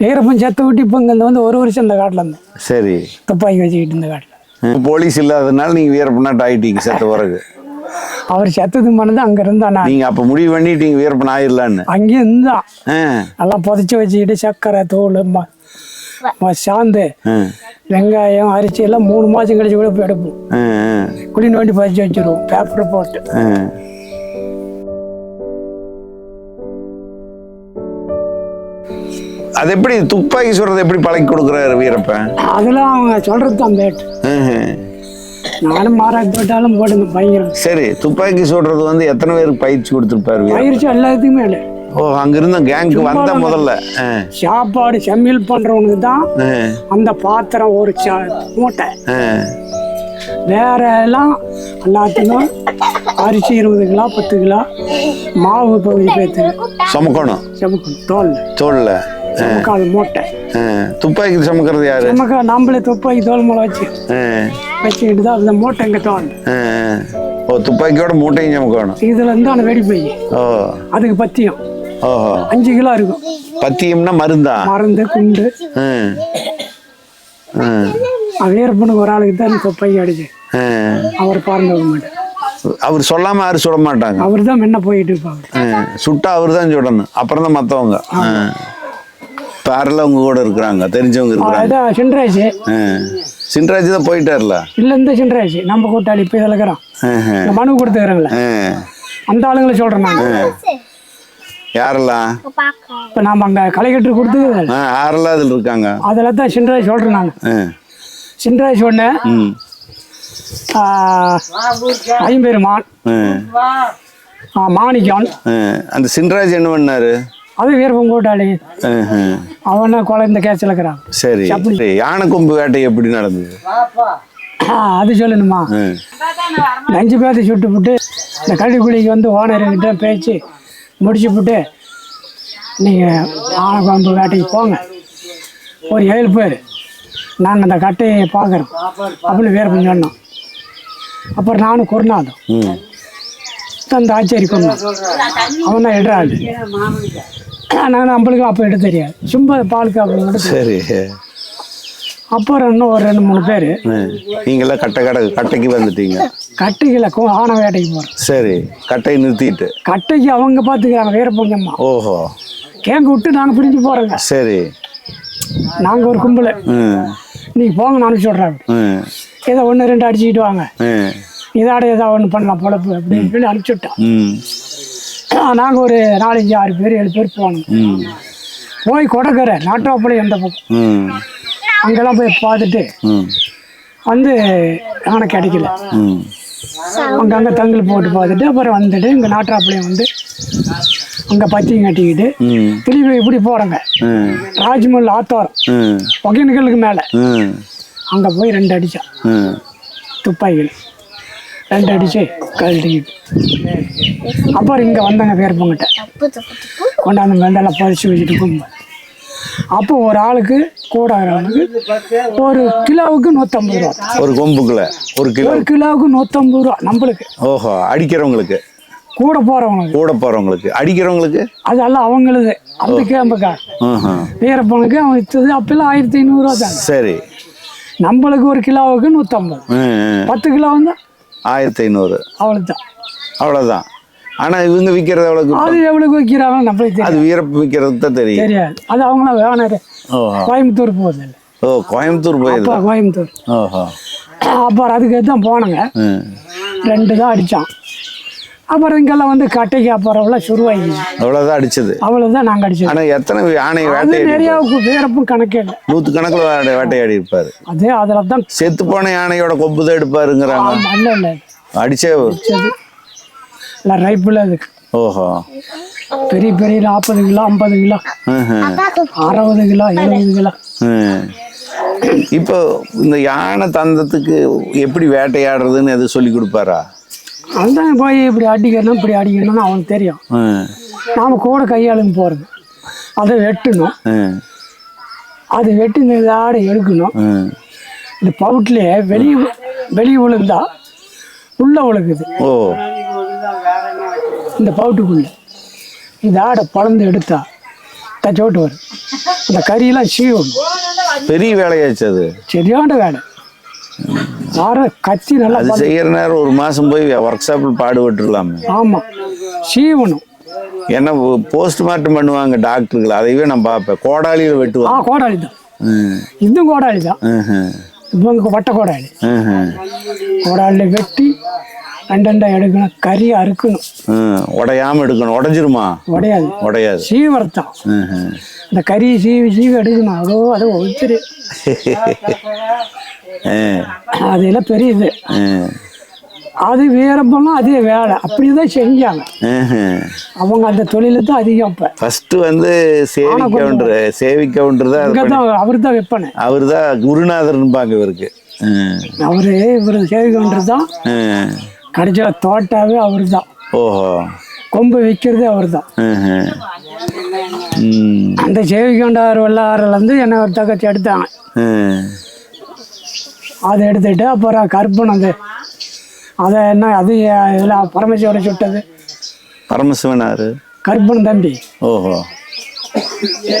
வீரப்பன் செத்த விட்டு இப்போ இங்கே வந்து ஒரு வருஷம் இந்த காட்டில் இருந்தேன். சரி. துப்பாக்கி வச்சுக்கிட்டு இந்த காட்டில். போலீஸ் இல்லாததுனால நீங்க வீரப்பனாட்டு ஆயிட்டீங்க செத்த பிறகு. அவர் செத்ததுக்கு மனது அங்கே இருந்தா நீங்க அப்ப முடிவு பண்ணிட்டீங்க வீரப்பன் ஆயிடலான்னு. அங்கேயும் இருந்தான் ஆ, நல்லா புதைச்சி வச்சுக்கிட்டு சர்க்கரை தூள் சாந்து வெங்காயம் அரிசி எல்லாம் மூணு மாதம் கழிச்சு கூட போய் எடுப்போம் குழி நோண்டி பதிச்சு வச்சிருவோம். பேப்பர் போட்டு. அது எப்படி துப்பாக்கி சுடுறது எப்படி பழக்கி கொடுக்குறாரு வீரப்பன்? அதெல்லாம் அவங்க சொல்கிறது தான் ம்ஹும். நானும் மாறாக்கு போட்டாலும் போடுங்க பயங்கரம். சரி துப்பாக்கி சுடுறது வந்து எத்தனை பேருக்கு பயிற்சி கொடுத்துருப்பாரு பயிற்சி எல்லாத்துக்குமே இல்லை. ஓ அங்கிருந்த கேங்க்கு வந்த முதல்ல. சாப்பாடு செம்மில் பண்ணுறவனுக்கு தான் அந்த பாத்திரம் ஒரு சா மூட்டை. வேற எல்லாம் எல்லாத்துக்கும் அரிசி இருபது கிலோ பத்து கிலோ மாவு பகுதி பேத்து சுமக்கணும். செமக்கணும் தோல் தோல்ல. செமக்காது மூட்டை. துப்பாக்கி சுமக்கிறது யாரு? செமக்கா நம்மளே துப்பாக்கி தோல் மூலம் வச்சு. வச்சுக்கிட்டு தான் அந்த மூட்டை இங்கே ஆ. ஓ துப்பாக்கியோட மூட்டையும் சுமக்கணும் இதுல இருந்து அந்த வெடி போய். ஓ. அதுக்கு பத்தியம். ஓஹோ. அஞ்சு கிலோ இருக்கும். பத்தியம்னா மருந்தா? மருந்து குண்டு. ஆ. வீரப்பனுக்கு ஒரு ஆளுக்கு தான் துப்பாக்கி அடிச்சு. அவர் பார்க்க மாட்டார் அவர் சொல்லாம யாரும் சுட மாட்டாங்க? அவர் தான் முன்ன போயிட்டு இருப்பாங்க. சுட்டா அவர் தான் சுடணும் அப்புறம் தான் மற்றவங்க பேரில் உங்க கூட இருக்கிறாங்க தெரிஞ்சவங்க இருக்கிறாங்க. அதான் சின்ராஜ். ஆ. சின்ராஜ் தான் போயிட்டார்ல? இல்லை இந்த சின்ராஜ். நம்ம கூட்டாளி இப்போ இதில் இருக்கிறோம் மனு கொடுத்துக்கிறேங்களே ஆ. அந்த ஆளுங்களை சொல்கிறேன் நான். யாரெல்லாம்? இப்போ நாம் அங்கே கலைக்கட்டு ஆ, யாரெல்லாம் அதில் இருக்காங்க? அதில் தான் சின்ராஜ் சொல்கிறேன் நான். ஆ. சின்ராஜ் ம். ஐம்பெருமான் ஆ. அந்த சின்ராஜ் என்ன பண்ணாரு? அது வீரப்பன் கூட்டாளி. அவனை குழந்தை கேஸில் இருக்கிறான். சரி சரி. யானை கொம்பு வேட்டை எப்படி நடந்தது? அது சொல்லணுமா? அஞ்சு பேர்த்தை சுட்டு விட்டு இந்த கள்ளிக்குழிக்கு வந்து ஓனர்கிட்ட பேச்சு முடிச்சு விட்டு நீங்கள் ஆனை குழம்பு வேட்டைக்கு போங்க. ஒரு ஏழு பேர். நாங்கள் அந்த கட்டையை பார்க்குறோம். அப்படின்னு வீரப்பன் சொன்னோம். அப்புறம் நானும் குருநாதம் அந்த ஆச்சேரி கொண்டான் அவன் தான் எடுறாள் நான் நம்மளுக்கு அப்போ எடுக்க தெரியாது. சும்மா அப்படி மட்டும் சரி. அப்புறம் இன்னும் ஒரு ரெண்டு மூணு பேர். நீங்களாம் கட்டை கடை கட்டைக்கு வந்துட்டீங்க. கட்டைகளை கு- ஆனை வேட்டைக்கு போகிறோம் சரி கட்டையை நிறுத்திட்டு. கட்டைக்கு அவங்க பார்த்துக்கிறாங்க வீரப்பங்கம்மா ஓஹோ. கேங்க விட்டு நாங்கள் பிரிஞ்சு போகிறோங்க சரி. நாங்கள் ஒரு கும்பல். நீங்கள் போங்க நான் சொல்கிறேன் ஏதோ ஒன்று ரெண்டு அடிச்சுக்கிட்டு வாங்க. இதாட ஏதோ ஒன்று பண்ணலாம் பொழப்பு அப்படின்னு சொல்லி அனுப்பிச்சி விட்டோம் ம். நாங்கள் ஒரு நாலஞ்சு ஆறு பேர் ஏழு பேர் போனோம் போய் கொடக்கரை நாட்டாப்பள்ளி எந்த பக்கம். அங்கெல்லாம் போய் பார்த்துட்டு வந்து ஆனை கிடைக்கல. ம். அங்கங்கே தங்கல் போட்டு பார்த்துட்டு அப்புறம் வந்துட்டு இங்கே நாட்டாப்பள்ளியம் வந்து அங்கே பத்தியும் கட்டிக்கிட்டு திரும்பி இப்படி போகிறோங்க ம். ராஜ்மஹல் ஆத்தோரம். ஒகேனக்கலுக்கு மேலே. அங்கே போய் ரெண்டு அடித்தான் துப்பாக்கிகள் ரெண்டு அடிச்சு கழட்டிக்கிட்டு. அப்புறம் இங்கே வந்தாங்க பேர்ப்பங்கிட்ட கொண்டாந்து வெண்டெல்லாம் பறிச்சு வச்சுட்டு கும்ப அப்போ ஒரு ஆளுக்கு கூட ஆளுக்கு ஒரு கிலோவுக்கு நூற்றம்பது ரூபா. ஒரு கொம்புக்குள்ள ஒரு கிலோ. ஒரு கிலோவுக்கு நூற்றம்பது ரூபா நம்மளுக்கு. ஓஹோ அடிக்கிறவங்களுக்கு. கூட போகிறவங்களுக்கு கூட போறவங்களுக்கு. அடிக்கிறவங்களுக்கு? அதெல்லாம் அவங்களுது. அந்த கேம்புக்கா. ஆஹா. வீரப்பனுக்கு அவன் விற்றது அப்பெல்லாம் ஆயிரத்தி ஐநூறுரூவா தாங்க சரி. நம்மளுக்கு ஒரு கிலோவுக்கு நூற்றம்பது. பத்து கிலோ வந்தால் ஆயிரத்தி ஐநூறு. அவ்வளோதான் அவ்வளோதான் ஆனா இவங்க விற்கிறது எவ்வளோக்கு அது எவ்வளோக்கு வைக்கிறாங்க நம்மளுக்கு தெரியும் அது வீரப்பு விற்கிறது தான் தெரியும். தெரியாது. அது அவங்களாம் வேணாரு கோயம்புத்தூர் போகுது. ஓ கோயம்புத்தூர் அப்பா கோயம்புத்தூர். ஓஹோ. அப்புறம் அதுக்கு தான் போனங்க. ரெண்டு தான் அடித்தான் அப்புறம் இங்கெல்லாம் வந்து கட்டைக்கு அப்புறம்லாம் சுருவாகி அவ்வளோதான் அடிச்சது. அவ்வளோதான் நாங்கள் அடிச்சோம் ஆனா எத்தனை யானை வேட்டையாடி நிறையா வீரப்பும் கணக்கே இல்லை. நூற்று கணக்கில் வேட்டை வேட்டையாடி இருப்பாரு. அதே அதில் தான் செத்து போன யானையோட கொம்பு தான் எடுப்பாருங்கிறாங்க இல்லை இல்லை. அடிச்சே இல்லை ரைப்பில் அதுக்கு ஓஹோ. பெரிய பெரிய நாற்பது கிலோ ஐம்பது கிலோ. அறுபது கிலோ எழுபது கிலோ. இப்போ இந்த யானை தந்தத்துக்கு எப்படி வேட்டையாடுறதுன்னு எது சொல்லி கொடுப்பாரா? அதுதான் போய் இப்படி அடிக்கணும் இப்படி அடிக்கணும்னு அவனுக்கு தெரியும். நாம் கூட கையாளுங்க போகிறது அதை வெட்டணும். அது வெட்டி இந்த ஆடை எடுக்கணும். இந்த பவுட்லேயே வெளியே வெளியே விழுந்தா உள்ளே விழுகுது ஓ. இந்த பவுட்டுக்குள்ள இந்த ஆடை பழந்து எடுத்தா தச்சு விட்டு வரும். அந்த கறியெல்லாம் சீவணும் பெரிய வேலையாச்சு அது. சரியான வேலை. கத்தி நல்லா அது செய்யற நேரம் ஒரு மாசம் போய் ஒர்க் ஷாப்பில் பாடுபட்டுருலாமே ஆமாம் சீவணும். ஏன்னா போஸ்ட்மார்ட்டம் பண்ணுவாங்க டாக்டர்கள். அதையவே நான் பார்ப்பேன். கோடாலியில் ஆ வெட்டுவாங்க. கோடாளி தான் ம், இதுவும் கோடாளி தான் இவங்க வட்ட கோடாளி ம்ஹும், கோடாளியில் வெட்டி ரெண்டண்டா எடுக்கணும் கறி அறுக்கணும். உடையாம எடுக்கணும். உடைஞ்சிருமா? உடையாது. உடையாது. சீவரத்தான் ம்ஹும். இந்த கறி சீவி சீவி எடுக்கணும். அதோ அதை ஒழிச்சிரு. அதெல்லாம் பெரிய இது அது வீரப்பெல்லாம் அதே வேலை. அப்படிதான் செஞ்சாங்க. அவங்க அந்த தொழில தான் அதிகம் இப்போ. ஃபர்ஸ்ட் வந்து சேவி கவுண்டர் சேவி கவுண்டர் தான் தான் அவர் தான் விற்பனை. அவர் தான் குருநாதர்ன்பாங்க இவருக்கு. அவரு இவர் சேவிகன்ற தான். ம். கடைசியில் தோட்டாவே அவர் தான் ஓஹோ. கொம்பு விற்கிறதே அவர் தான் அந்த சேவிகண்டார் வல்லாரிலேருந்து என்னை ஒரு தகச்சி எடுத்தாங்க. அதை எடுத்துட்டு அப்புறம் கருப்பன் அந்த அதை என்ன அது இதெல்லாம் பரமசிவரை சுட்டது. பரமசிவனாரு கருப்பன் தம்பி. ஓஹோ.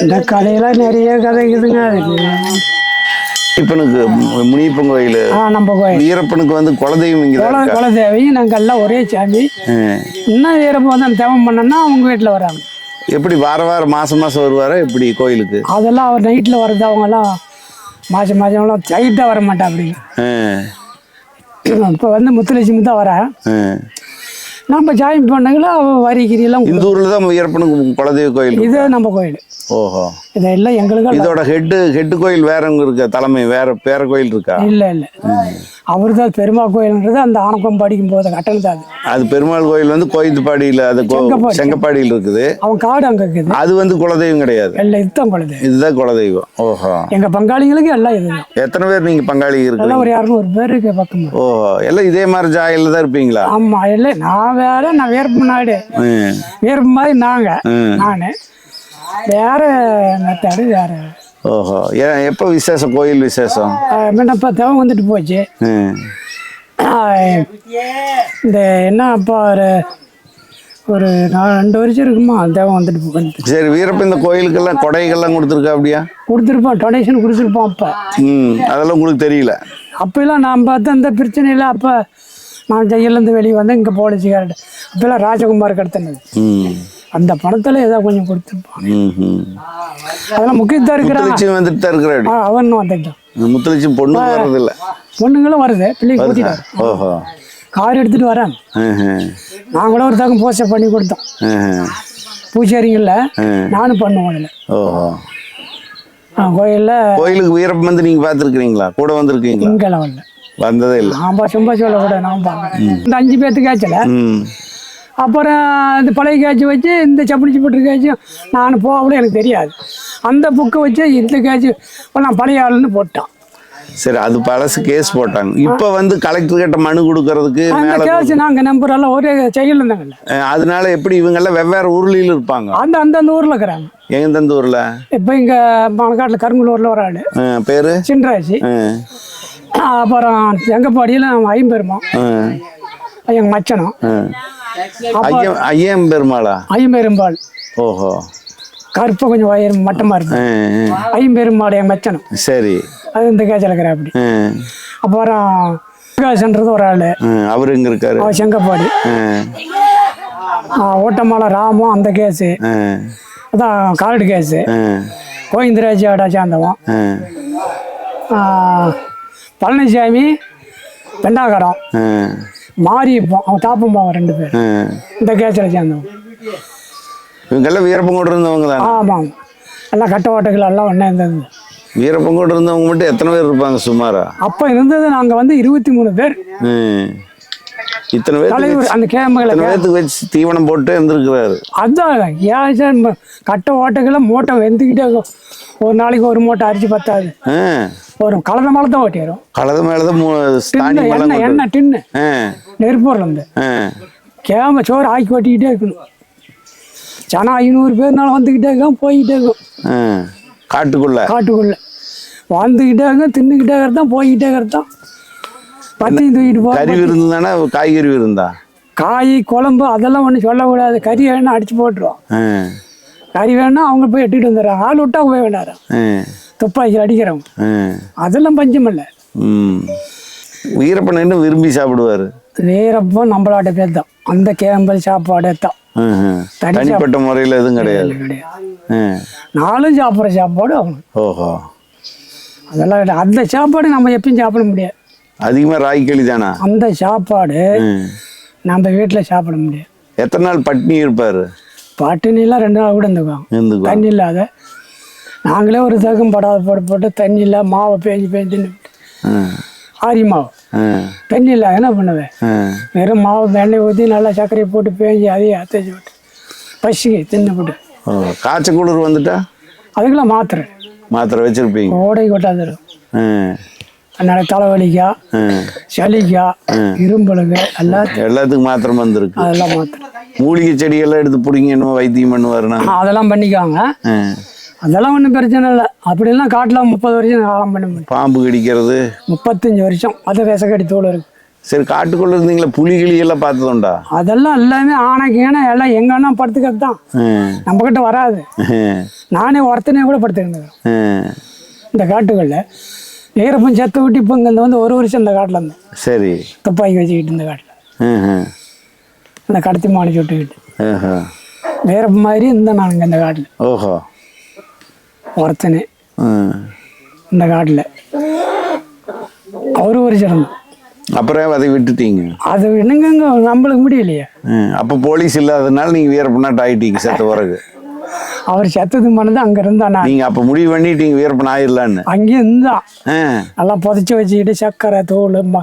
இந்த கதையெல்லாம் நிறைய கதை இருக்குதுங்க. இப்பனுக்கு முனியப்பன் கோயில். நம்ம கோயில். வீரப்பனுக்கு வந்து குலதெய்வம் இங்கே குல தான் குலதேவையும் நாங்கள் எல்லாம் ஒரே சாமி. இன்னும் வீரப்ப வந்து அந்த தேவம் பண்ணோன்னா அவங்க வீட்டில் வராங்க. எப்படி வார வாரம் மாசம் மாசம் வருவாரா? எப்படி கோயிலுக்கு? அதெல்லாம் அவர் நைட்டில் வர்றது அவங்கெல்லாம் மாதம் மாதம்லாம் டைட்டாக வர மாட்டா அப்படி ஆ, இப்போ வந்து முத்துலட்சுமி தான் வரேன். நம்ம ஜாயின் பண்ணங்களா வரி கிரியெல்லாம் இந்த ஊர்ல தான் வீரப்பனுக்கு குலதெய்வ கோயில். இது நம்ம கோயில். ஓஹோ. இதெல்லாம் எங்களுக்கு இதோட ஹெட்டு ஹெட்டு கோயில் வேற எங்க இருக்கா? தலைமை வேற வேற கோயில் இருக்கா? இல்லை இல்லை. அவர் தான் பெருமா கோயில்ன்றது அந்த ஆணக்கம் படிக்கும் போது கட்டல் தான் அது. பெருமாள் கோயில் வந்து கோயித்துப்பாடியில் அது. செங்கப்பாடியில் இருக்குது. அவன் காடு அங்கே இருக்குது. அது வந்து குலதெய்வம் கிடையாது. எல்லாம் இதுதான் குலதெய்வம். இதுதான் குலதெய்வம். ஓஹோ. எங்கள் பங்காளிங்களுக்கு எல்லாம் இதுதான். எத்தனை பேர் நீங்க பங்காளி எல்லாம் இருக்கிறீங்க ஒரு இரநூறு பேருக்கு பக்கம். ஓஹோ. எல்லாம் இதே மாதிரி ஜாயில தான் இருப்பீங்களா? ஆமாம் இல்லை நான் வேற நான் வேர்ப்பு நாடு ம், வேர்ப்பு மாதிரி நாங்கள் ம். நான். வேற மெத்தாடு வேற. ஓஹோ. ஏன் எப்போ விசேஷம்? கோயில் விசேஷம்? முன்னப்போ தேவம் வந்துட்டு போச்சு. இந்த என்ன அப்பா ஒரு ஒரு நாலு ரெண்டு வருஷம் இருக்குமா தேவம் வந்துட்டு போகுது சரி வீரப்ப இந்த கோயிலுக்கெல்லாம் கொடைகள்லாம் கொடுத்துருக்கா அப்படியா? கொடுத்துருப்போம் டொனேஷன் கொடுத்துருப்போம் அப்போ. ம் அதெல்லாம் உங்களுக்கு தெரியல. அப்போல்லாம் நான் பார்த்த அந்த பிரச்சனையில் அப்போ நான் ஜெயிலேருந்து வெளியே வந்தேன் இங்கே போலீஸுக்கார்ட்ட அப்போல்லாம் ராஜகுமார் கடத்தினது ம். அந்த பணத்தில் ஏதோ கொஞ்சம் கொடுத்துருப்பான் அதெல்லாம் இருக்கிறாங்க முத்துலட்சுமி வந்துட்டு தான் இருக்கிறாடி. ஆ அவன் வந்துட்டான். முத்துலட்சுமி பொண்ணு வர்றதில்ல. பொண்ணுங்களும் வருது. பிள்ளைங்க கூட்டிட்டாரு ஓஹோ. கார் எடுத்துகிட்டு வரேன். நான் கூட ஒரு தக்கம் போஸ்டை பண்ணி கொடுத்தோம். ம்ஹும். பூச்சேரிங்களில் நானும் பண்ணுவோம் அதில். ஓஹோ. கோயிலில் கோயிலுக்கு வீரப்பன் வந்து நீங்க பார்த்துருக்கீங்களா கூட வந்திருக்கீங்களா? இங்கே வரல. வந்ததே இல்லை. நான் சும்மா சொல்ல கூட நான் பார்க்கறேன் இந்த அஞ்சு பேர்த்து கேட்சல ம். அப்புறம் இந்த பழைய கேட்சி வச்சு இந்த சப்படி சப்பட்டு கேட்சும் நான் போகல எனக்கு தெரியாது. அந்த புக்கை வச்சு இந்த கேட்சி நான் பழைய ஆளுன்னு போட்டான். சரி அது பழசு கேஸ் போட்டாங்க. இப்போ வந்து கலெக்டர் கிட்ட மனு கொடுக்கறதுக்கு கேஸ் நாங்கள் நம்பர் எல்லாம் ஒரே செயல் இருந்தாங்கல்ல அதனால எப்படி இவங்கெல்லாம் வெவ்வேறு ஊர்லியில் இருப்பாங்க? அந்த அந்தந்த ஊரில் இருக்கிறாங்க. எங்க இந்த ஊர்ல? இப்போ இங்கே மணக்காட்டில் கருங்கலூரில் ஒரு ஆள். பேரு? சின்ராசி அஹ், அப்புறம் எங்கப்பாடியில் ஐம்பெருமா எங்கள் மச்சனம். ஐயம் ஐயம் பெருமாளா? ஐம்பெரும்பாள் ஓஹோ. கருப்பை கொஞ்சம் வயிறு அஹ், அஹ். ஐம்பெருமாள் என் மச்சனம். சரி. அது இந்த கேச்சில் இருக்கிற அப்படி. அப்புறம் பிரகாஷ்ன்றது ஒரு ஆள். அவர் எங்க இருக்காரு? அவன் செங்கப்பாடி. ஓட்டமால ராமம் அந்த கேஸு. அதான் கார்டு கேஸு. கோவிந்தராஜாடா சார்ந்தவன். பழனிசாமி பெண்டாகரம். மாரியப்பன் அவன் தாப்பம்பாவன் ரெண்டு பேர். இந்த கேஸில் சேர்ந்தவன் இவங்கெல்லாம் வீரப்பங்கோடு இருந்தவங்க தானே? ஆமாம். எல்லாம் கட்ட ஓட்டைகள் எல்லாம் ஒன்றே இருந்தது. வீரப்பங்கோடு இருந்தவங்க மட்டும் எத்தனை பேர் இருப்பாங்க சுமாரா? அப்போ இருந்தது நாங்கள் வந்து இருபத்தி மூணு பேர். இத்தனை தலைவர் அந்த கேம்புகளை இத்தனை பேர்த்துக்கு வச்சு தீவனம் போட்டு இருந்திருக்கிறாரு அதான் ஏன் கட்ட ஓட்டைகளை மூட்டை வெந்துக்கிட்டே ஒரு நாளைக்கு ஒரு மூட்டை அரிசி பத்தாது. ஆ. வரும். கலந்த மலை தான் ஓட்டி வரும். கலத மேலதான் மூ- ஸ்தானி டின்னு எல்லாம் எண்ணெய் எண்ணெய் டின்னு நெருப்பூரில் இருந்து. கேம சோறு ஆக்கி ஓட்டிக்கிட்டே இருக்கணும். சனா ஐநூறு பேர்னால வந்துக்கிட்டே இருக்கும் போய்கிட்டே இருக்கும். காட்டுக்குள்ள. காட்டுக்குள்ளே. வந்துக்கிட்டே இருக்கும் தின்னுக்கிட்டே இருக்கிறதான் போய்கிட்டே இருக்கிறதான் பத்தியும் தூக்கிட்டு போ கறி விருந்து தானே காய்கறி விருந்தா? காய் குழம்பு அதெல்லாம் ஒன்றும் சொல்லக்கூடாது. கறி வேணா அடிச்சு போட்டுருவோம். கறி வேணும்னா அவங்க போய் எட்டிட்டு வந்துடுறாங்க. ஆள் விட்டா போய் வேண்டாம் ஆ, துப்பாக்கி அடிக்கிறவங்க. அதெல்லாம் பஞ்சம் இல்லை ம். வீரப்பன் என்ன விரும்பி சாப்பிடுவார்? வேறப்போ நம்மளாட்ட பேர் தான் அந்த கேம்பல் சாப்பாடே தான். தனி தனிப்பட்ட முறையில் எதுவும் கிடையாது. நானும் சாப்பிட்ற சாப்பாடு அவங்க ஓஹோ. அதெல்லாம். அந்த சாப்பாடு நம்ம எப்பயும் சாப்பிட முடியாது. அதிகமாக ராய்க்களி தானா? அந்த சாப்பாடு. நம்ம வீட்டில் சாப்பிட முடியாது. எத்தனை நாள் பட்னி இருப்பார்? பட்டினிலாம் ரெண்டு நாள் கூட இருந்துக்குவா தண்ணி இல்லாத நாங்களே ஒரு தகம் படாத போட்டு போட்டு தண்ணி இல்லை மாவை பேஞ்சு பேஞ்சு ஆரி மாவு. தண்ணி இல்லை என்ன பண்ணுவேன் வெறும் மாவு எண்ணெய் ஊற்றி நல்லா சர்க்கரையை போட்டு பேஞ்சு அதையும் அத்தைச்சி விட்டு. பசிக்கு தின்னு போட்டு. ஓ காய்ச்ச குளிர் வந்துட்டா? அதுக்கெல்லாம் மாத்திரை. மாத்திரை வச்சுருப்பீங்க. கோடை கொட்டாது ஆ. அதனால தலைவலிக்கா சளிக்கா இரும்பலுக்கு எல்லாத்துக்கும் எல்லாத்துக்கும் மாத்திரை வந்திருக்கு. அதெல்லாம் மாத்திரை மூலிகை செடியெல்லாம் எடுத்து பிடிங்க என்னமோ வைத்தியம் பண்ணுவாருண்ணா அதெல்லாம் பண்ணிக்குவாங்க ஆ. அதெல்லாம் ஒன்றும் பிரச்சனை இல்லை. அப்படிலாம் காட்டில் முப்பது வருஷம் காலம் பண்ண முடியும். பாம்பு கடிக்கிறது. முப்பத்தஞ்சு வருஷம். அது விசக்கடி தோல் இருக்கு. சரி காட்டுக்குள்ள இருந்தீங்களா புலிகிளி எல்லாம் பார்த்ததுண்டா? அதெல்லாம் எல்லாமே ஆணைக்கு ஏன்னா எல்லாம் எங்கன்னா படுத்துக்கிறது தான். ஆ. நம்மக்கிட்ட வராது. நானே ஒருத்தனே கூட படுத்துக்கிட்டு. இந்த காட்டுகளில். ஈரப்பம் செத்து விட்டு இப்போ இங்கே வந்து ஒரு வருஷம் இந்த காட்டில் இருந்தேன். சரி. துப்பாக்கி வச்சுக்கிட்டு இந்த காட்டில். இந்த கடத்தி மாடி சுட்டுக்கிட்டு. ஆஹா. ஈரப்பம் மாதிரி இருந்தேன் நான் இங்கே இந்த காட்டில். ஓஹோ. ஒருத்தனே. இந்த காட்டில். ஒரு வருஷம் இருந்தோம் அப்புறம் அதை விட்டுட்டீங்க? அது என்னங்க நம்மளுக்கு முடியலையே. அப்போ போலீஸ் இல்லாதனால நீங்க வீரப்பனாட்டு ஆயிட்டீங்க செத்த பிறகு. அவர் செத்தது பண்ணது அங்கே இருந்தா நீங்க அப்ப முடிவு பண்ணிட்டீங்க வீரப்பன் ஆயிடலான்னு அங்கேயும் இருந்தான். நல்லா புதைச்சி வச்சுக்கிட்டு ம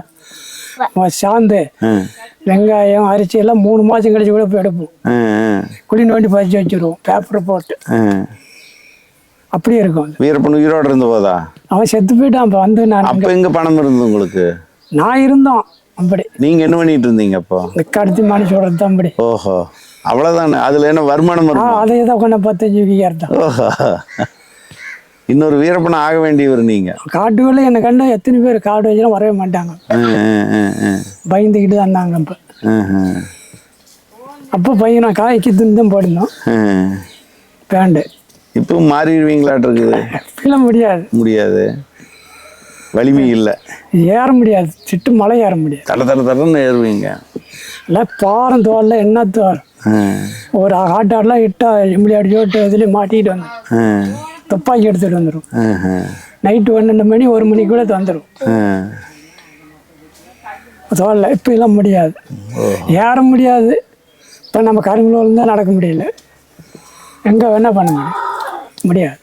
ம- சாந்து. வெங்காயம் அரிசி எல்லாம் மூணு மாதம் கழிச்சு கூட போய் எடுப்போம். குழி நோண்டி பதிச்சு வச்சிருவோம். பேப்பர் போட்டு. அப்படியே இருக்கும். வீரப்பன் உயிரோட இருந்த போதா? அவன் செத்து போயிட்டான் அப்போ வந்து நான் அப்ப எங்க பணம் இருந்தது உங்களுக்கு? நான் இருந்தோம் அப்படி. நீங்க என்ன பண்ணிட்டு இருந்தீங்க அப்போ? கடத்தி சொல்கிறது தான் அப்படி. ஓஹோ. அவ்வளவுதானே. அதுல என்ன வருமானம் இருக்கும் அதை தான் கொண்டு பத்தஞ்சு ஓஹோ. இன்னொரு வீரப்பன் ஆக வேண்டியவர் நீங்க. காட்டுக்குள்ளே என்னை கண்டு எத்தனை பேர் காடு வச்சுலாம் வரவே மாட்டாங்க. பயந்துக்கிட்டு தான் இருந்தாங்க அப்போ. ஆஹா. அப்போ பையனை காய்க்கு போட்டிருந்தோம் ஆ. பேண்டு இப்போ மாறிடுவீங்களாட்டு இருக்குது. கீழே முடியாது. முடியாது. வலிமை இல்லை. ஏற முடியாது. சிட்டு மலை ஏற முடியாது. தட தட தடன்னு ஏறுவீங்க. இல்லை பாரம் தோலில் என்ன தோறும் ஆ. ஒரு ஆட்டாடெலாம் இட்டா இப்படி அடிச்சு விட்டு இதுலேயும் மாட்டிக்கிட்டு வந்துடும். துப்பாக்கி எடுத்துகிட்டு வந்துடும். நைட்டு பன்னெண்டு மணி ஒரு மணிக்கு கூட வந்துடும் ஆ. தோலில் இப்போ எல்லாம் முடியாது ஏற முடியாது. இப்போ நம்ம கரும்புல தான் நடக்க முடியல. எங்கே வேணால் பண்ண முடியும் முடியாது.